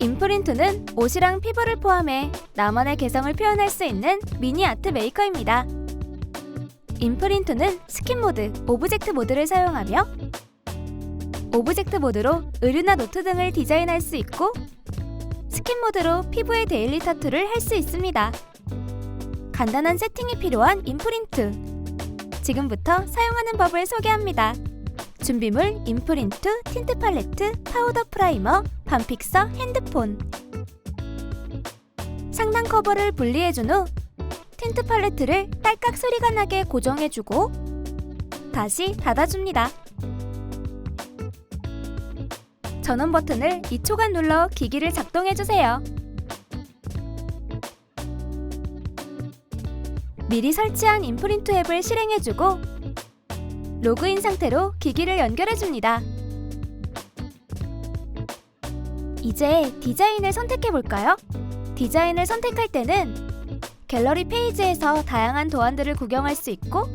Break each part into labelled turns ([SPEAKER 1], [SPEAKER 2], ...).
[SPEAKER 1] 인프린트는 옷이랑 피부를 포함해 나만의 개성을 표현할 수 있는 미니 아트 메이커입니다. 인프린트는 스킨 모드, 오브젝트 모드를 사용하며 오브젝트 모드로 의류나 노트 등을 디자인할 수 있고 스킨 모드로 피부의 데일리 타투를 할 수 있습니다. 간단한 세팅이 필요한 인프린트. 지금부터 사용하는 법을 소개합니다. 준비물 인프린트, 틴트 팔레트, 파우더 프라이머, 반픽서, 핸드폰. 상단 커버를 분리해준 후 틴트 팔레트를 딸깍 소리가 나게 고정해주고 다시 닫아줍니다. 전원 버튼을 2초간 눌러 기기를 작동해주세요. 미리 설치한 인프린트 앱을 실행해주고 로그인 상태로 기기를 연결해줍니다. 이제 디자인을 선택해볼까요? 디자인을 선택할 때는 갤러리 페이지에서 다양한 도안들을 구경할 수 있고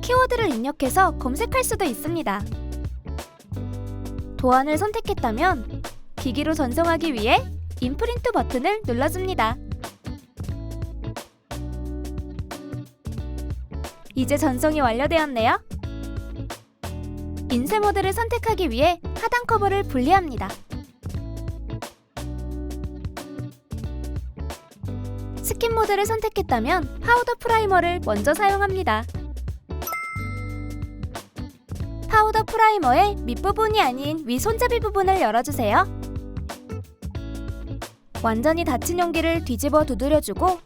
[SPEAKER 1] 키워드를 입력해서 검색할 수도 있습니다. 도안을 선택했다면 기기로 전송하기 위해 인프린트 버튼을 눌러줍니다. 이제 전송이 완료되었네요. 인쇄 모드를 선택하기 위해 하단 커버를 분리합니다. 스킨 모드를 선택했다면 파우더 프라이머를 먼저 사용합니다. 파우더 프라이머의 밑부분이 아닌 위 손잡이 부분을 열어주세요. 완전히 닫힌 용기를 뒤집어 두드려주고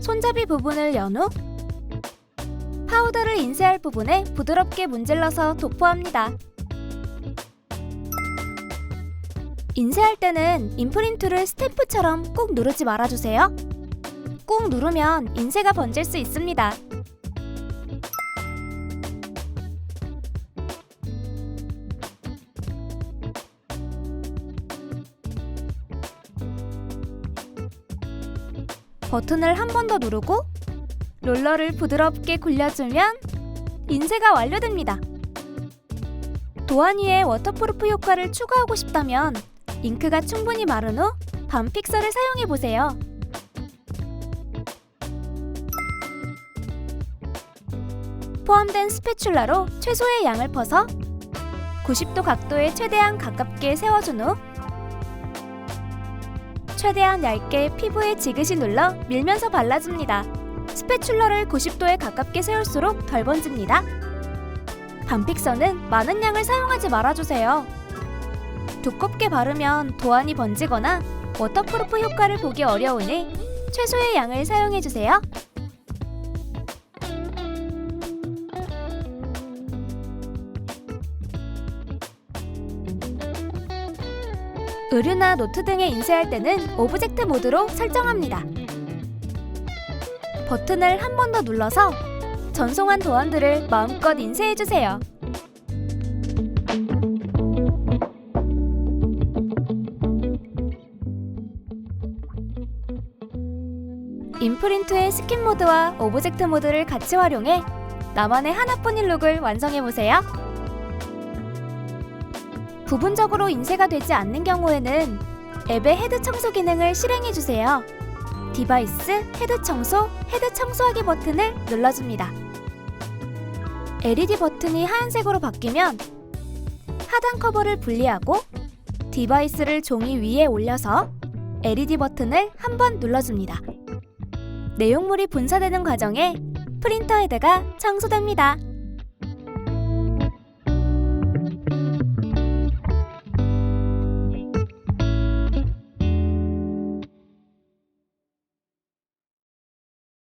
[SPEAKER 1] 손잡이 부분을 연 후 파우더를 인쇄할 부분에 부드럽게 문질러서 도포합니다. 인쇄할 때는 인프린트를 스탬프처럼 꾹 누르지 말아주세요. 꾹 누르면 인쇄가 번질 수 있습니다. 버튼을 한 번 더 누르고 롤러를 부드럽게 굴려주면 인쇄가 완료됩니다. 도안 위에 워터프루프 효과를 추가하고 싶다면 잉크가 충분히 마른 후 반픽서를 사용해 보세요. 포함된 스패츌라로 최소의 양을 퍼서 90도 각도에 최대한 가깝게 세워준 후 최대한 얇게 피부에 지그시 눌러 밀면서 발라줍니다. 스패츌러를 90도에 가깝게 세울수록 덜 번집니다. 반픽서는 많은 양을 사용하지 말아주세요. 두껍게 바르면 도안이 번지거나 워터프루프 효과를 보기 어려우니 최소의 양을 사용해주세요. 의류나 노트 등에 인쇄할 때는 오브젝트 모드로 설정합니다. 버튼을 한 번 더 눌러서 전송한 도안들을 마음껏 인쇄해주세요. 인프린트의 스킨 모드와 오브젝트 모드를 같이 활용해 나만의 하나뿐인 룩을 완성해보세요. 부분적으로 인쇄가 되지 않는 경우에는 앱의 헤드 청소 기능을 실행해주세요. 디바이스 헤드 청소, 헤드 청소하기 버튼을 눌러줍니다. LED 버튼이 하얀색으로 바뀌면 하단 커버를 분리하고 디바이스를 종이 위에 올려서 LED 버튼을 한 번 눌러줍니다. 내용물이 분사되는 과정에 프린터 헤드가 청소됩니다.